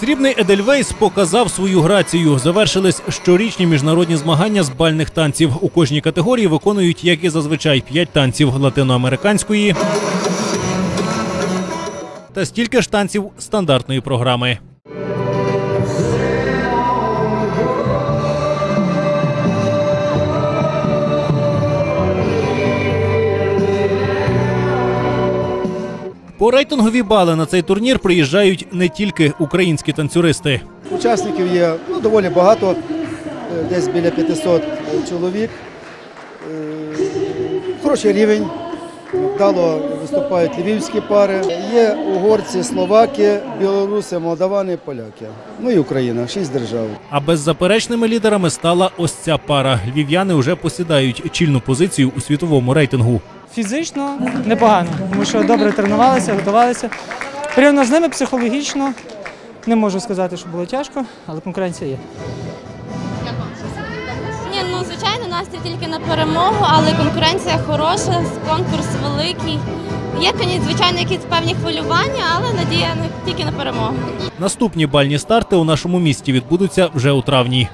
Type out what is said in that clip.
Срібний Едельвейс показав свою грацію. Завершились щорічні міжнародні змагання з бальних танців. У кожній категорії виконують, як і зазвичай, п'ять танців латиноамериканської та стільки ж танців стандартної програми. По рейтингові бали на цей турнір приїжджають не тільки українські танцюристи. Учасників є ну, доволі багато, е, десь біля 500 чоловік. Е, Хороший рівень. Вдало виступають львівські пари. Є угорці, словаки, білоруси, молдавани, поляки. Ну і Україна, шість держав. А беззаперечними лідерами стала ось ця пара. Львів'яни вже посідають чільну позицію у світовому рейтингу. Фізично непогано, тому що добре тренувалися, готувалися. Порівняно з ними психологічно не можу сказати, що було тяжко, але конкуренція є. Ні, ну звичайно, настрій тільки на перемогу, але конкуренція хороша, конкурс великий. Є, звичайно, якісь певні хвилювання, але надія тільки на перемогу. Наступні бальні старти у нашому місті відбудуться вже у травні.